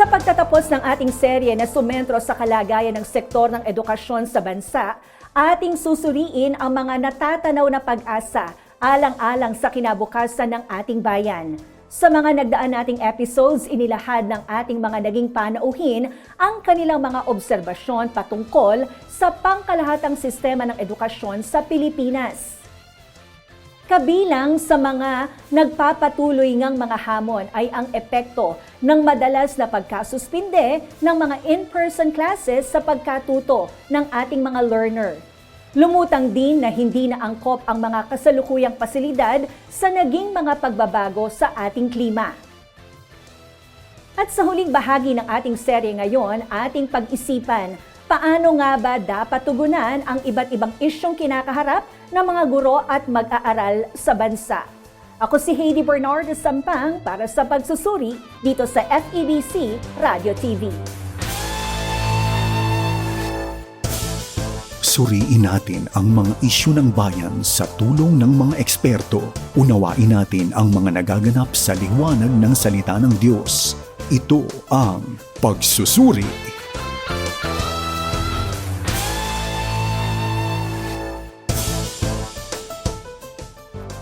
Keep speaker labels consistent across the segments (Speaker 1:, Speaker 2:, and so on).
Speaker 1: Sa pagtatapos ng ating serye na sumentro sa kalagayan ng sektor ng edukasyon sa bansa, ating susuriin ang mga natatanaw na pag-asa alang-alang sa kinabukasan ng ating bayan. Sa mga nagdaan nating episodes, inilahad ng ating mga naging panauhin ang kanilang mga obserbasyon patungkol sa pangkalahatang sistema ng edukasyon sa Pilipinas. Kabilang sa mga nagpapatuloy ngang mga hamon ay ang epekto ng madalas na pagkasuspinde ng mga in-person classes sa pagkatuto ng ating mga learner. Lumutang din na hindi na angkop ang mga kasalukuyang pasilidad sa naging mga pagbabago sa ating klima. At sa huling bahagi ng ating serye ngayon, ating pag-isipan paano nga ba dapat tugunan ang iba't ibang isyong kinakaharap ng mga guro at mag-aaral sa bansa. Ako si Heidi Bernardo Sampang para sa pagsusuri dito sa FEBC Radio TV.
Speaker 2: Suriin natin ang mga isyu ng bayan sa tulong ng mga eksperto. Unawain natin ang mga nagaganap sa liwanag ng salita ng Diyos. Ito ang pagsusuri.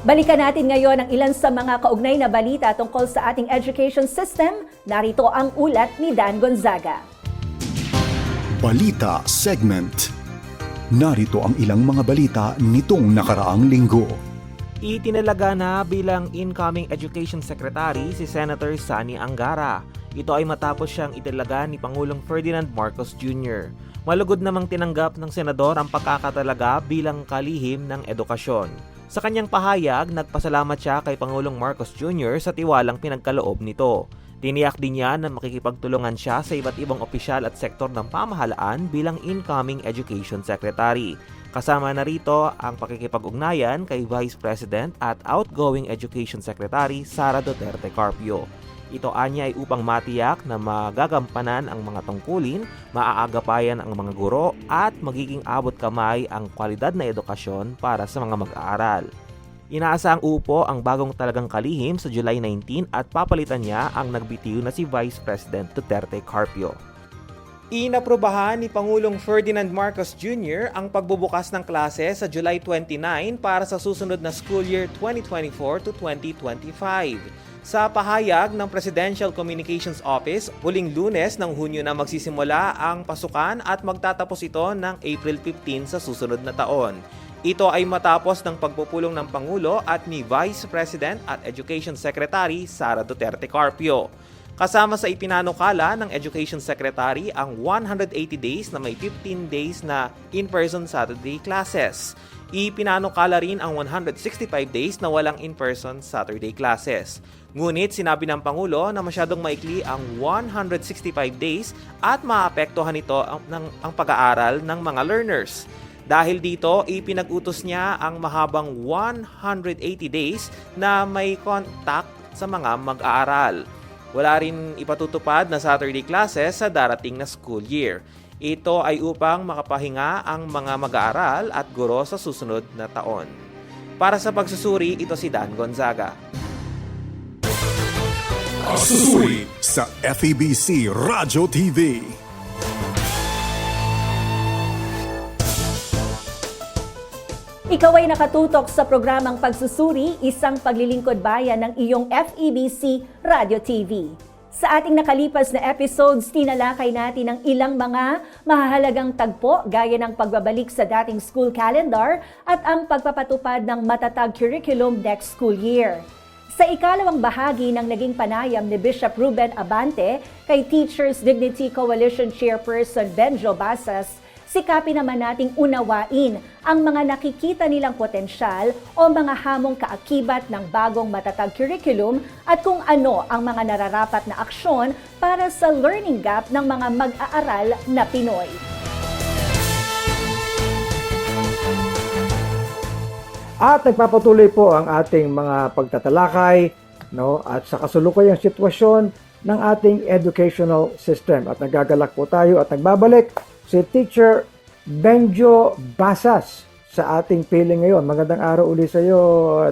Speaker 1: Balikan natin ngayon ang ilan sa mga kaugnay na balita tungkol sa ating education system. Narito ang ulat ni Dan Gonzaga.
Speaker 2: Balita Segment Narito ang ilang mga balita nitong nakaraang linggo.
Speaker 3: Itinalaga na bilang incoming Education Secretary si Senator Sani Angara. Ito ay matapos siyang italaga ni Pangulong Ferdinand Marcos Jr. Malugod namang tinanggap ng senador ang pagkakatalaga bilang kalihim ng edukasyon. Sa kanyang pahayag, nagpasalamat siya kay Pangulong Marcos Jr. sa tiwalang pinagkaloob nito. Tiniyak din niya na makikipagtulungan siya sa iba't ibang opisyal at sektor ng pamahalaan bilang incoming Education Secretary. Kasama na rito ang pakikipag-ugnayan kay Vice President at outgoing Education Secretary Sara Duterte Carpio. Ito anya ay upang matiyak na magagampanan ang mga tungkulin, maaagapayan ang mga guro at magiging abot kamay ang kwalidad na edukasyon para sa mga mag-aaral. Inaasang upo ang bagong talagang kalihim sa July 19 at papalitan niya ang nagbitiw na si Vice President Duterte Carpio. Inaprubahan ni Pangulong Ferdinand Marcos Jr. ang pagbubukas ng klase sa July 29 para sa susunod na school year 2024 to 2025. Sa pahayag ng Presidential Communications Office, huling lunes ng Hunyo na magsisimula ang pasukan at magtatapos ito ng April 15 sa susunod na taon. Ito ay matapos ng pagpupulong ng Pangulo at ni Vice President at Education Secretary Sara Duterte Carpio. Kasama sa ipinanukala ng Education Secretary ang 180 days na may 15 days na in-person Saturday classes. Ipinanukala rin ang 165 days na walang in-person Saturday classes. Ngunit sinabi ng Pangulo na masyadong maikli ang 165 days at maapektuhan ito ang, ng, ang pag-aaral ng mga learners. Dahil dito, ipinag-utos niya ang mahabang 180 days na may contact sa mga mag-aaral. Wala rin ipatutupad na Saturday classes sa darating na school year. Ito ay upang makapahinga ang mga mag-aaral at guro sa susunod na taon. Para sa pagsusuri, ito si Dan Gonzaga.
Speaker 2: Pagsusuri sa FEBC Radio TV.
Speaker 1: Ikaw ay nakatutok sa programang Pagsusuri, isang paglilingkod bayan ng iyong FEBC Radio TV. Sa ating nakalipas na episodes, tinalakay natin ang ilang mga mahahalagang tagpo gaya ng pagbabalik sa dating school calendar at ang pagpapatupad ng matatag curriculum next school year. Sa ikalawang bahagi ng naging panayam ni Bishop Ruben Abante kay Teachers Dignity Coalition Chairperson Benjo Basas, sikapin naman nating unawain ang mga nakikita nilang potensyal o mga hamong kaakibat ng bagong matatag curriculum at kung ano ang mga nararapat na aksyon para sa learning gap ng mga mag-aaral na Pinoy.
Speaker 4: At nagpapatuloy po ang ating mga pagtatalakay no, at sa kasulukuyang sitwasyon ng ating educational system. At nagagalak po tayo at nagbabalik si Teacher Benjo Basas sa ating piling ngayon. Magandang araw uli sa iyo,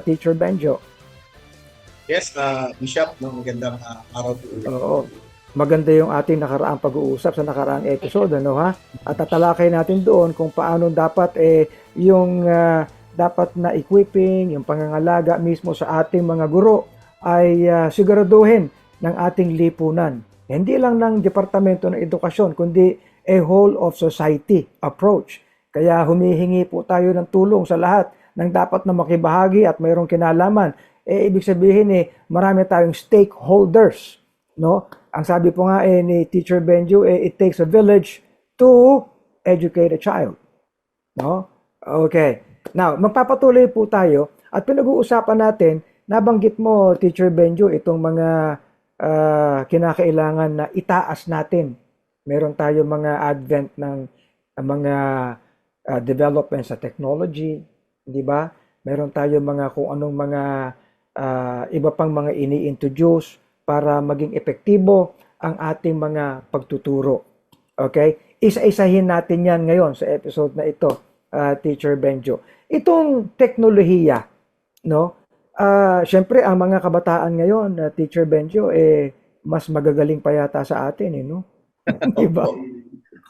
Speaker 4: Teacher Benjo.
Speaker 5: Yes, uh, Bishop, no, magandang uh, araw po ulit.
Speaker 4: Oo. maganda yung ating nakaraang pag-uusap sa nakaraang episode, ano ha? At tatalakay natin doon kung paano dapat eh yung ah, dapat na equipping, yung pangangalaga mismo sa ating mga guro ay ah, siguraduhin ng ating lipunan. Hindi lang ng Departamento ng Edukasyon, kundi a whole of society approach. Kaya humihingi po tayo ng tulong sa lahat ng dapat na makibahagi at mayroong kinalaman. Eh, ibig sabihin eh, marami tayong stakeholders. No? Ang sabi po nga eh, ni Teacher Benjo, eh, it takes a village to educate a child. No? Okay. Now, magpapatuloy po tayo at pinag-uusapan natin, nabanggit mo, Teacher Benjo, itong mga ah, kinakailangan na itaas natin. Meron tayo mga advent ng ah, mga ah, development sa technology, di ba? Meron tayo mga kung anong mga ah, iba pang mga ini-introduce para maging epektibo ang ating mga pagtuturo. Okay? Isa-isahin natin yan ngayon sa episode na ito, ah, Teacher Benjo. Itong teknolohiya, no? Ah, syempre ang mga kabataan ngayon, ah, Teacher Benjo, eh mas magagaling pa yata sa atin, eh, no? Di ba?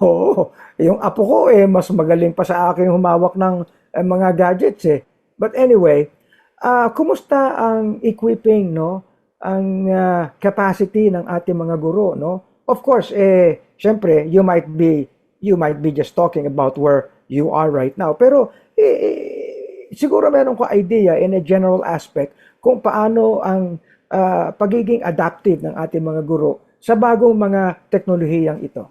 Speaker 4: Oo. Yung apo ko eh mas magaling pa sa akin humawak ng eh, mga gadgets eh. But anyway, ah kumusta ang equipping, no? Ang ah, capacity ng ating mga guro, no? Of course, eh syempre, you might be you might be just talking about where you are right now. Pero eh, eh, siguro meron ko idea in a general aspect kung paano ang ah, pagiging adaptive ng ating mga guro sa bagong mga teknolohiyang ito.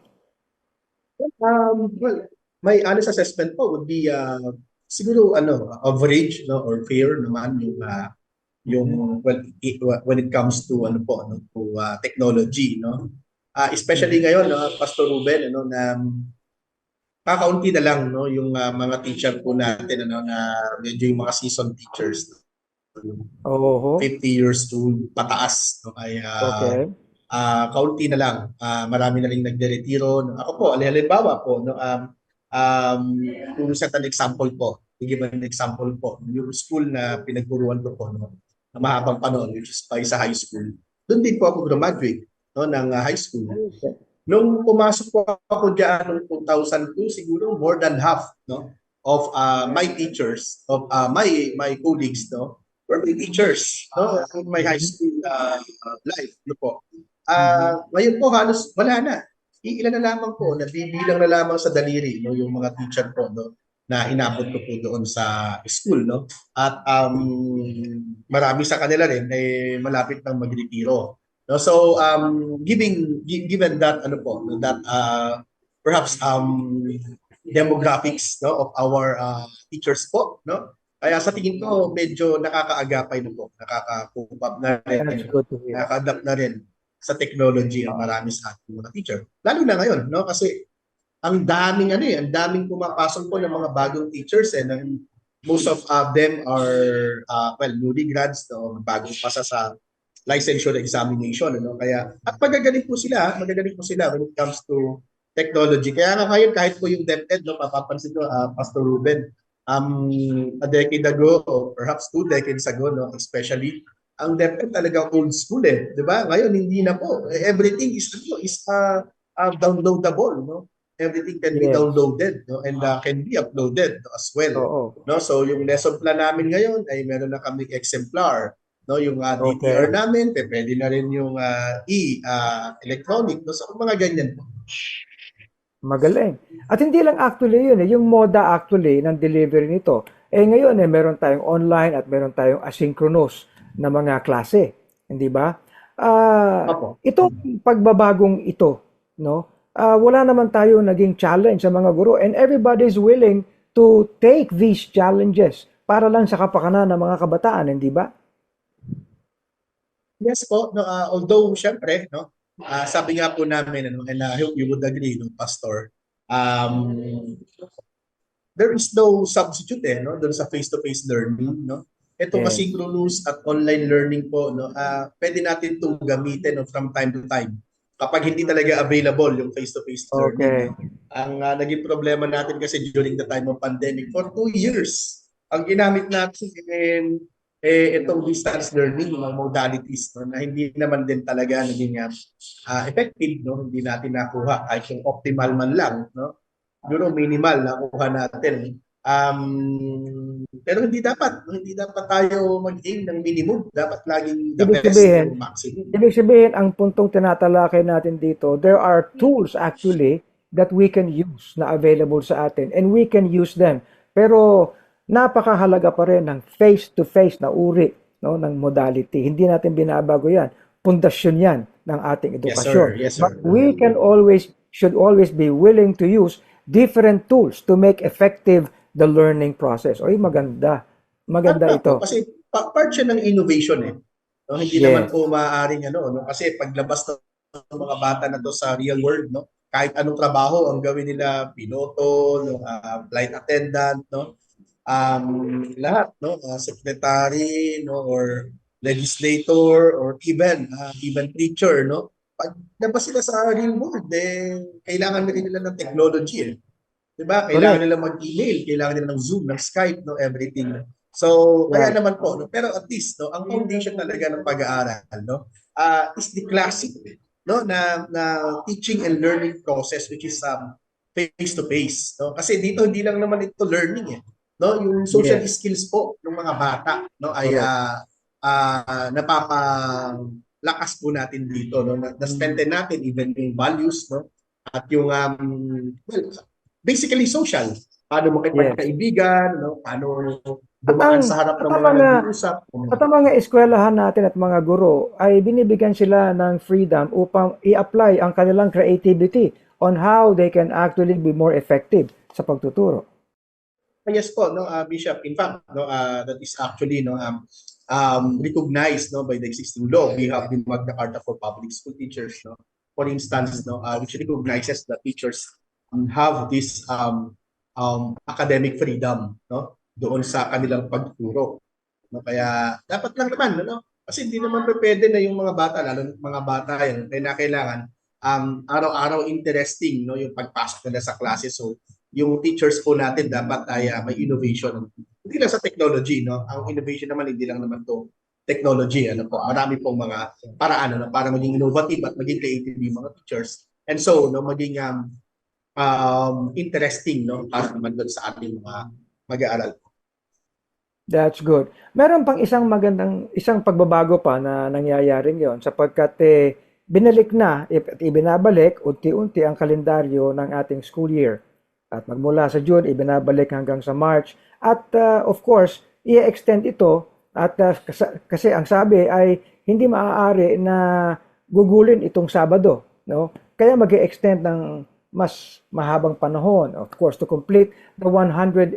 Speaker 5: Um, well, my honest assessment po would be uh, siguro ano average no or fair naman yung uh, yung well i- when it comes to ano po ano to uh, technology no Ah, especially ngayon no Pastor Ruben ano na kakaunti na lang no yung uh, mga teacher po natin ano na medyo yung mga seasoned teachers
Speaker 4: Oo.
Speaker 5: 50 years to pataas no ay uh,
Speaker 4: Okay.
Speaker 5: Ah kaunti na lang. Ah, marami na rin nagde-retiro. Ako po, halimbawa po, no, um, um, kung set an example po, to give an example po, yung school na pinagturuan ko po, no, na mahabang panahon, which is pa sa high school, doon din po ako graduate no, ng ah, high school. Nung pumasok po ako diyan noong 2002, siguro more than half no, of ah, my teachers, of ah, my my colleagues, no, were my teachers no, in my high school ah, life. No po. Ah, ngayon po halos wala na. Iilan na lamang po, nabibilang na lamang sa daliri no yung mga teacher po no na inabot ko po doon sa school no. At um marami sa kanila rin eh malapit nang magretiro. No, so um giving gi- given that ano po no, that uh perhaps um demographics no of our uh, teachers po no kaya sa tingin ko medyo nakakaagapay na po nakaka-cope up na rin nakaka-adapt na rin sa technology ang marami sa ating mga teacher. Lalo na ngayon, no? Kasi ang daming ano eh, ang daming pumapasok po ng mga bagong teachers eh. na most of uh, them are uh, well, newly grads, no? bagong pasa sa licensure examination, ano? Kaya at magagaling po sila, magagaling po sila when it comes to technology. Kaya nga ngayon kahit po yung DepEd, no, papapansin ko uh, Pastor Ruben, um a decade ago or perhaps two decades ago, no, especially ang DepEd talaga old school eh, 'di ba? Ngayon hindi na po. Everything is ano, is uh, uh, downloadable, no? Everything can be
Speaker 4: Yes.
Speaker 5: downloaded, no? And uh, can be uploaded no, as well.
Speaker 4: Oo.
Speaker 5: No? So yung lesson plan namin ngayon ay meron na kami exemplar, no? Yung uh,
Speaker 4: Okay.
Speaker 5: DTR namin, pe- pwede na rin yung uh, e uh, electronic, no? So mga ganyan po.
Speaker 4: Magaling. At hindi lang actually yun, eh, yung moda actually ng delivery nito. Eh ngayon eh meron tayong online at meron tayong asynchronous na mga klase, hindi ba? Ah,
Speaker 5: Opo.
Speaker 4: itong pagbabagong ito, no? ah, wala naman tayo naging challenge sa mga guro and everybody is willing to take these challenges para lang sa kapakanan ng mga kabataan, hindi ba?
Speaker 5: Yes po, no, ah, although syempre, no, ah, sabi nga po namin, ano, and I hope you would agree, no, Pastor, um, there is no substitute eh, no, doon sa face-to-face learning, no. Ito
Speaker 4: Yes.
Speaker 5: asynchronous at online learning po, no, ah, pwede natin itong gamitin no, from time to time. Kapag hindi talaga available yung face-to-face learning.
Speaker 4: Okay.
Speaker 5: Ang ah, naging problema natin kasi during the time of pandemic, for two years, ang ginamit natin eh itong distance learning mga modalities no, na hindi naman din talaga naging ah, effective no hindi natin nakuha kahit yung optimal man lang no siguro minimal nakuha natin um pero hindi dapat hindi dapat tayo mag-aim ng minimum dapat laging the
Speaker 4: Ibig
Speaker 5: best
Speaker 4: sabihin,
Speaker 5: maximum
Speaker 4: Ibig sabihin, ang puntong tinatalakay natin dito, there are tools actually that we can use na available sa atin and we can use them. Pero napakahalaga pa rin ng face-to-face na uri no, ng modality. Hindi natin binabago yan. Pundasyon yan ng ating
Speaker 5: yes
Speaker 4: edukasyon.
Speaker 5: sir yes sir
Speaker 4: But we can always, should always be willing to use different tools to make effective the learning process. Oy, maganda. Maganda ito.
Speaker 5: Kasi pa- part siya ng innovation eh. No, hindi
Speaker 4: Yes.
Speaker 5: naman po maaaring ano, no? Kasi paglabas ng mga bata na to sa real world, no? Kahit anong trabaho ang gawin nila, piloto, no, ah, flight attendant, no? Um, lahat, no? Ah, secretary, no, or legislator or even ah, even teacher, no? Pag labas sila sa real world, eh, kailangan na rin nila ng technology eh. 'Di ba? Kailangan nila mag-email, kailangan nila ng Zoom, ng Skype, no, everything. So, kaya naman po, no, pero at least no, ang foundation talaga ng pag-aaral, no, ah, is the classic, no, na na teaching and learning process which is um face to face, no? Kasi dito hindi lang naman ito learning eh. No, yung social skills po ng mga bata, no, ay
Speaker 4: Correct.
Speaker 5: ah ah, napapalakas po natin dito, no, na, na strengthen natin even yung values, no, at yung um well, basically social. Paano makipagkaibigan, no? Paano dumaan
Speaker 4: ang-
Speaker 5: sa harap ng mga
Speaker 4: mga-
Speaker 5: nag-uusap.
Speaker 4: At ang mga eskwelahan natin at mga guro ay binibigyan sila ng freedom upang i-apply ang kanilang creativity on how they can actually be more effective sa pagtuturo.
Speaker 5: Ah, Yes po, no, uh, Bishop. In fact, no, uh, that is actually no, um, um, recognized no, by the existing law. We have the Magna Carta for Public School Teachers, no, for instance, no, uh, which recognizes that teachers have this um, um, academic freedom, no, doon sa kanilang pagtuturo. No, kaya dapat lang naman, no, kasi hindi naman pa pwede na yung mga bata, lalo na mga bata yan, kaya kailangan um, araw-araw interesting, no, yung pagpasok nila sa klase. So, yung teachers po natin dapat ay ah, may innovation. Hindi lang sa technology, no? Ang innovation naman hindi lang naman to technology, ano po. Marami pong mga paraan ano para maging innovative at maging creative yung mga teachers. And so, no, maging um, um interesting, no, para naman doon sa ating mga mag-aaral.
Speaker 4: That's good. Meron pang isang magandang, isang pagbabago pa na nangyayaring yon sapagkat eh, binalik na at ibinabalik unti-unti ang kalendaryo ng ating school year. At magmula sa June, ibinabalik hanggang sa March. At uh, of course, i-extend ito at uh, kas- kasi ang sabi ay hindi maaari na gugulin itong Sabado, no? Kaya mag-extend ng mas mahabang panahon, of course, to complete the 180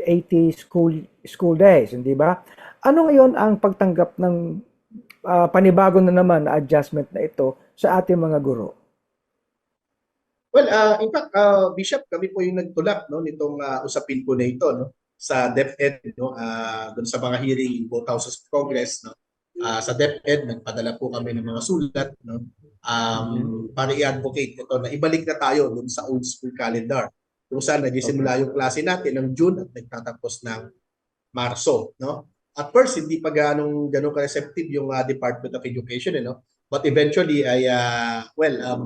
Speaker 4: school school days, hindi ba? Ano ngayon ang pagtanggap ng ah, panibago na naman na adjustment na ito sa ating mga guro?
Speaker 5: Well, uh, in fact, uh, Bishop, kami po yung nagtulak no nitong uh, usapin po na ito no sa DepEd no uh, doon sa mga hearing in both houses of Congress no. Uh, sa DepEd nagpadala po kami ng mga sulat no um, para i-advocate ito na ibalik na tayo doon sa old school calendar kung saan nagsisimula yung klase natin ng June at nagtatapos ng Marso no. At first hindi pa ganong ganong ka-receptive yung uh, Department of Education eh, no. But eventually ay uh, well um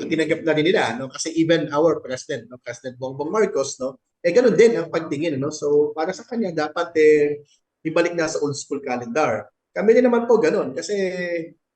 Speaker 5: tinanggap na rin nila no? Kasi even our president no? President Bongbong Marcos no? Eh ganun din ang pagtingin no? So para sa kanya dapat eh ibalik na sa old school calendar. Kami din naman po ganun kasi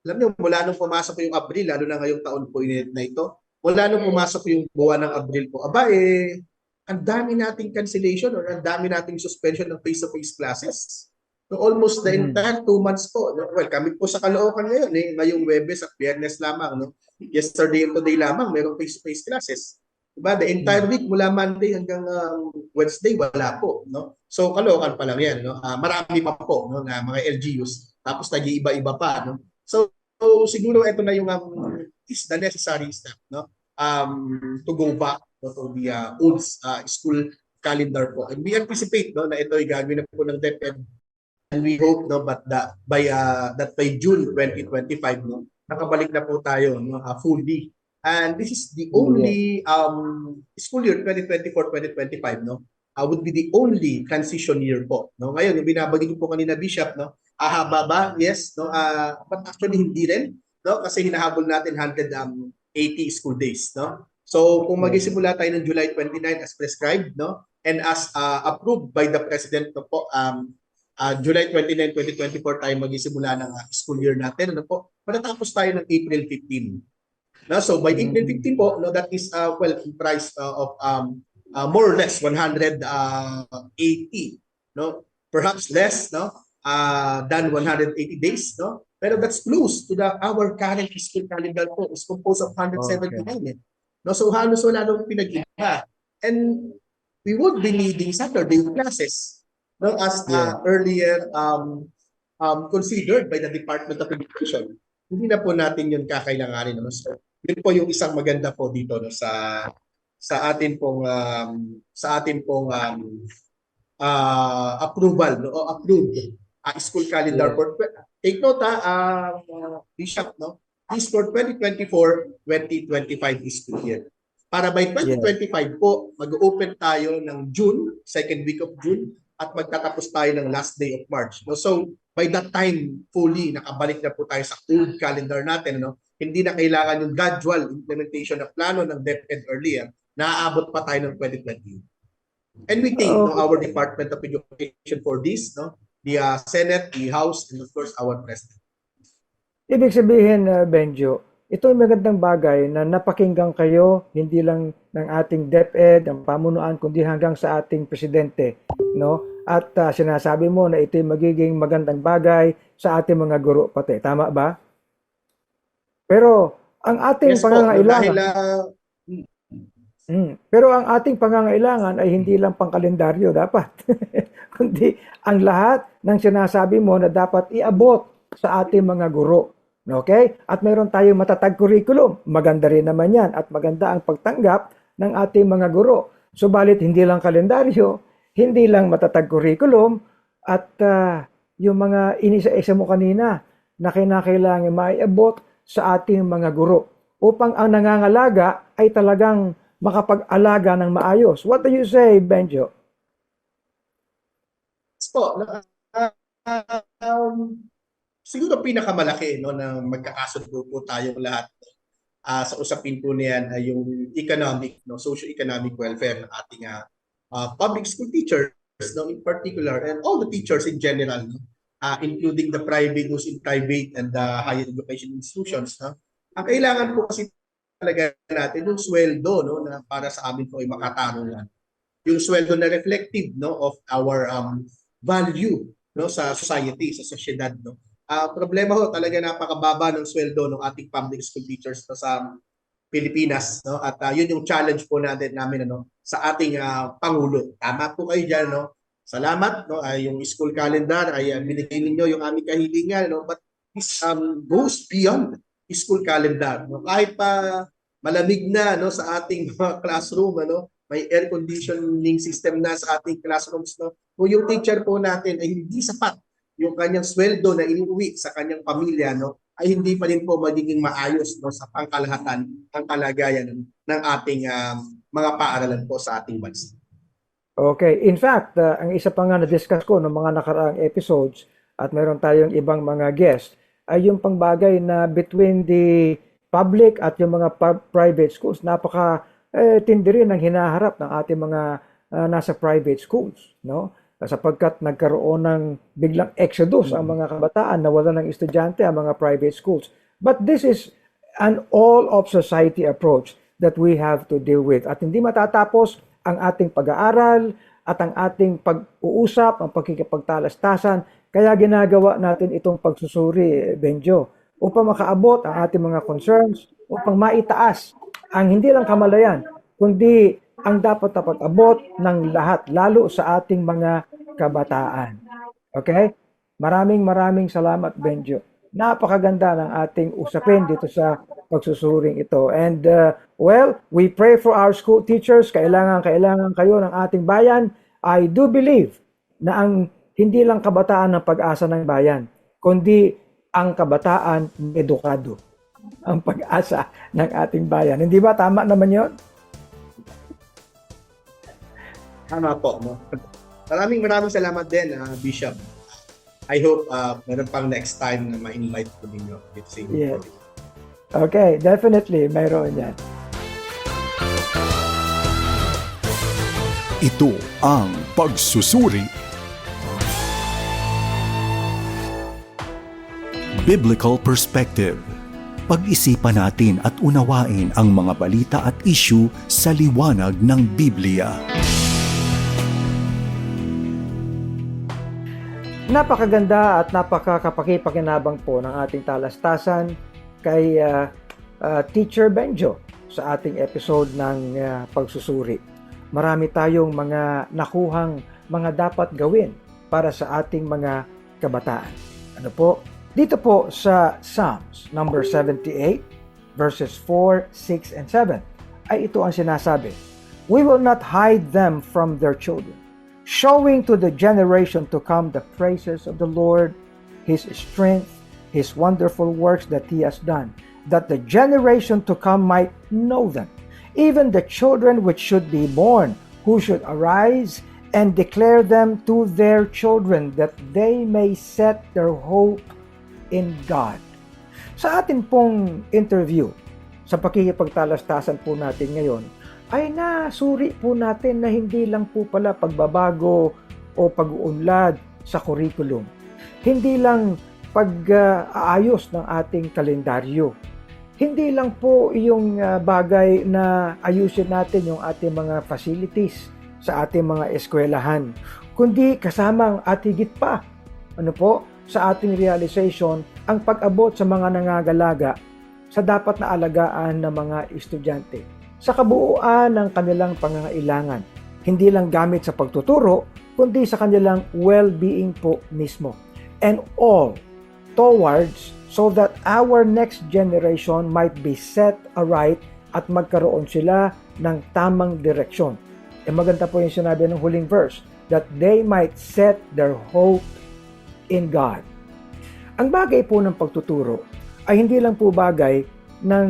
Speaker 5: alam niyo mula nung pumasok yung Abril lalo na ngayong taon po init na ito mula nung pumasok yung buwan ng Abril po aba eh ang dami nating cancellation or ang dami nating suspension ng face-to-face classes No, almost the
Speaker 4: Mhm.
Speaker 5: entire two months po. No? Well, kami po sa Caloocan ngayon, eh, ngayong Webes at Biyernes lamang. No? Yesterday and today lamang, mayroong face-to-face classes. Diba? The entire week, mula Monday hanggang um, Wednesday, wala po. No? So, Caloocan pa lang yan. No? Ah, marami pa po no, na mga LGUs. Tapos nag-iiba-iba pa. No? So, so, siguro ito na yung um, is the necessary step no? um, to go back no, to the uh, old uh, school calendar po. And we anticipate no, na ito ay gagawin na po ng DepEd and we hope no but that by uh, that by June 2025 no nakabalik na po tayo no uh, fully and this is the only um school year 2024-2025 no uh, would be the only transition year po no ngayon yung binabagay ko po kanina bishop no ahaba ba? Yes, no? Ah, but actually hindi rin, no? Kasi hinahabol natin 180 school days, no? So, kung magsisimula tayo ng July 29 as prescribed, no? And as ah, approved by the President, no po, um, ah, July 29, 2024 tayo magsisimula ng ah, school year natin, ano po? Matatapos tayo ng April 15. No? So, by April 15 po, no, that is, uh, well, comprised uh, of um, uh, more or less 180, no? Perhaps less, no? Uh, than 180 days, no? Pero that's close to the our current fiscal calendar po is composed of 179. eh. No, so halos wala nang pinag-iba. And we would be needing Saturday classes, no, as uh, earlier um, um, considered by the Department of Education. Hindi na po natin yun kakailanganin. No? So, yun po yung isang maganda po dito no, sa sa atin pong um, sa atin pong um, uh, approval no o approved uh, school calendar for take note ha uh, uh, Bishop no is for 2024-2025 school year. Para by 2025 po, mag-open tayo ng June, second week of June, at magtatapos tayo ng last day of March. No? So, by that time, fully, nakabalik na po tayo sa old calendar natin. No? Hindi na kailangan yung gradual implementation ng plano ng DepEd earlier, naaabot pa tayo ng 2020. And we thank no, our Department of Education for this, no? The uh, Senate, the House, and of course, our President.
Speaker 4: Ibig sabihin, uh, Benjo, ito ay magandang bagay na napakinggan kayo hindi lang ng ating DepEd, ang pamunuan, kundi hanggang sa ating presidente. No? At uh, sinasabi mo na ito ay magiging magandang bagay sa ating mga guro pati. Tama ba? Pero ang ating
Speaker 5: Yes po,
Speaker 4: pangangailangan,
Speaker 5: dahil uh,
Speaker 4: Mm. Pero ang ating pangangailangan ay hindi lang pangkalendaryo dapat, kundi ang lahat ng sinasabi mo na dapat iabot sa ating mga guro. Okay? At mayroon tayong matatag curriculum. Maganda rin naman yan at maganda ang pagtanggap ng ating mga guro. Subalit hindi lang kalendaryo, hindi lang matatag curriculum at ah, yung mga inisa-isa mo kanina na kinakailangan maiabot sa ating mga guro upang ang nangangalaga ay talagang makapag-alaga ng maayos. What do you say, Benjo?
Speaker 5: Po. na- ah, um, siguro pinakamalaki no na magkakasundo po tayong lahat ah, sa usapin po niyan ay yung economic no socio-economic welfare ng ating ah, public school teachers no in particular and all the teachers in general no ah, including the private those in private and the higher education institutions no ang kailangan po kasi talaga natin yung sweldo no na para sa amin po ay makatarungan yung sweldo na reflective no of our um, value no sa society sa sociedad no. Ah, problema ho talaga napakababa ng sweldo ng ating public school teachers no, sa Pilipinas no. At ah, yun yung challenge po natin namin ano sa ating ah, pangulo. Tama po kayo diyan no. Salamat no ay yung school calendar ay ah, binigay ninyo yung aming kahilingan no. But this um, goes beyond school calendar no. Kahit pa malamig na no sa ating mga classroom ano may air conditioning system na sa ating classrooms no kung yung teacher po natin ay hindi sapat yung kanyang sweldo na inuwi sa kanyang pamilya no ay hindi pa rin po magiging maayos no sa pangkalahatan ng kalagayan ng ating um, mga paaralan po sa ating bansa.
Speaker 4: Okay. In fact, uh, ang isa pa nga na-discuss ko ng mga nakaraang episodes at mayroon tayong ibang mga guest ay yung pangbagay na between the public at yung mga private schools. Napaka eh, tindi rin ang hinaharap ng ating mga uh, nasa private schools, no? Sapagkat nagkaroon ng biglang exodus ang mga kabataan, nawala ng estudyante ang mga private schools. But this is an all of society approach that we have to deal with. At hindi matatapos ang ating pag-aaral at ang ating pag-uusap, ang pagkikipagtalastasan. Kaya ginagawa natin itong pagsusuri, Benjo, upang makaabot ang ating mga concerns, upang maitaas ang hindi lang kamalayan, kundi ang dapat na pag-abot ng lahat, lalo sa ating mga kabataan. Okay? Maraming maraming salamat, Benjo. Napakaganda ng ating usapin dito sa pagsusuring ito. And uh, well, we pray for our school teachers. Kailangan, kailangan kayo ng ating bayan. I do believe na ang hindi lang kabataan ng pag-asa ng bayan, kundi ang kabataan edukado. Ang pag-asa ng ating bayan. Hindi ba? Tama naman yon?
Speaker 5: Tama po. No? Maraming maraming salamat din, ah, Bishop. I hope uh, meron pang next time na ma-invite ko ninyo.
Speaker 4: Yes. Okay, definitely, mayroon yan.
Speaker 2: Ito ang pagsusuri. Biblical Perspective Pag-isipan natin at unawain ang mga balita at issue sa liwanag ng Biblia.
Speaker 4: Napakaganda at napakakapakipakinabang po ng ating talastasan kay ah, ah, Teacher Benjo sa ating episode ng ah, pagsusuri. Marami tayong mga nakuhang mga dapat gawin para sa ating mga kabataan. Ano po? Dito po sa Psalms number 78 verses 4, 6, and 7 ay ito ang sinasabi. We will not hide them from their children showing to the generation to come the praises of the Lord, His strength, His wonderful works that He has done, that the generation to come might know them, even the children which should be born, who should arise and declare them to their children, that they may set their hope in God. Sa atin pong interview, sa pakikipagtalastasan po natin ngayon, ay nasuri po natin na hindi lang po pala pagbabago o pag-uunlad sa curriculum. Hindi lang pag-aayos ng ating kalendaryo. Hindi lang po yung ah, bagay na ayusin natin yung ating mga facilities sa ating mga eskwelahan, kundi kasamang at higit pa ano po, sa ating realization ang pag-abot sa mga nangagalaga sa dapat na alagaan ng mga estudyante sa kabuuan ng kanilang pangangailangan. Hindi lang gamit sa pagtuturo, kundi sa kanilang well-being po mismo. And all towards so that our next generation might be set aright at magkaroon sila ng tamang direksyon. E maganda po yung sinabi ng huling verse, that they might set their hope in God. Ang bagay po ng pagtuturo ay hindi lang po bagay ng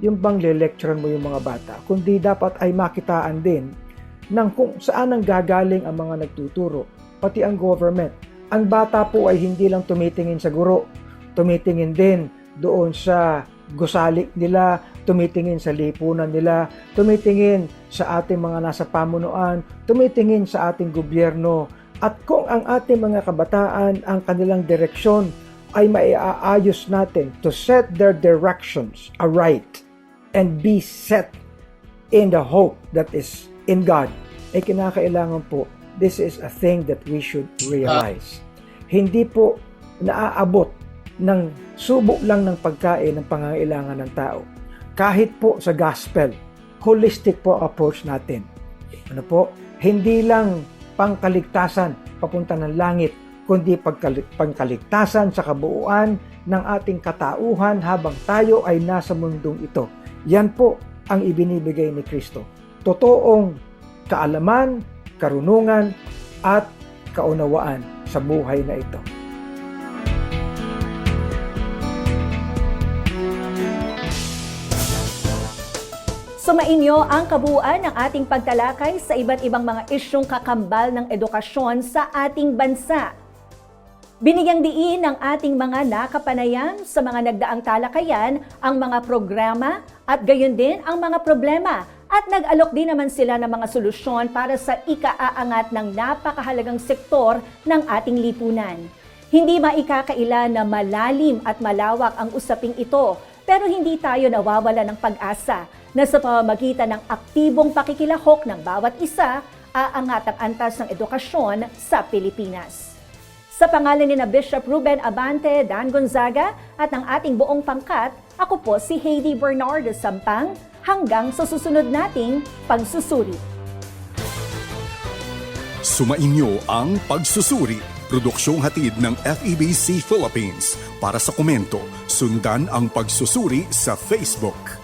Speaker 4: yung bang le-lecturean mo yung mga bata, kundi dapat ay makitaan din ng kung saan ang gagaling ang mga nagtuturo, pati ang government. Ang bata po ay hindi lang tumitingin sa guro, tumitingin din doon sa gusali nila, tumitingin sa lipunan nila, tumitingin sa ating mga nasa pamunuan, tumitingin sa ating gobyerno, at kung ang ating mga kabataan ang kanilang direksyon ay maiaayos natin to set their directions aright and be set in the hope that is in God, ay kinakailangan po, this is a thing that we should realize. Hindi po naaabot ng subok lang ng pagkain ng pangangailangan ng tao. Kahit po sa gospel, holistic po approach natin. Ano po? Hindi lang pangkaligtasan papunta ng langit, kundi pangkaligtasan sa kabuuan ng ating katauhan habang tayo ay nasa mundong ito. Yan po ang ibinibigay ni Kristo. Totoong kaalaman, karunungan, at kaunawaan sa buhay na ito.
Speaker 1: Sumainyo ang kabuuan ng ating pagtalakay sa iba't ibang mga isyong kakambal ng edukasyon sa ating bansa. Binigyang diin ng ating mga nakapanayam sa mga nagdaang talakayan ang mga programa at gayon din ang mga problema at nag-alok din naman sila ng mga solusyon para sa ikaaangat ng napakahalagang sektor ng ating lipunan. Hindi maikakaila na malalim at malawak ang usaping ito pero hindi tayo nawawala ng pag-asa na sa pamamagitan ng aktibong pakikilahok ng bawat isa, aangat ang antas ng edukasyon sa Pilipinas. Sa pangalan ni na Bishop Ruben Abante, Dan Gonzaga at ng ating buong pangkat, ako po si Heidi Bernardo Sampang hanggang sa susunod nating pagsusuri.
Speaker 2: Sumainyo ang pagsusuri. Produksyong hatid ng FEBC Philippines. Para sa komento, sundan ang pagsusuri sa Facebook.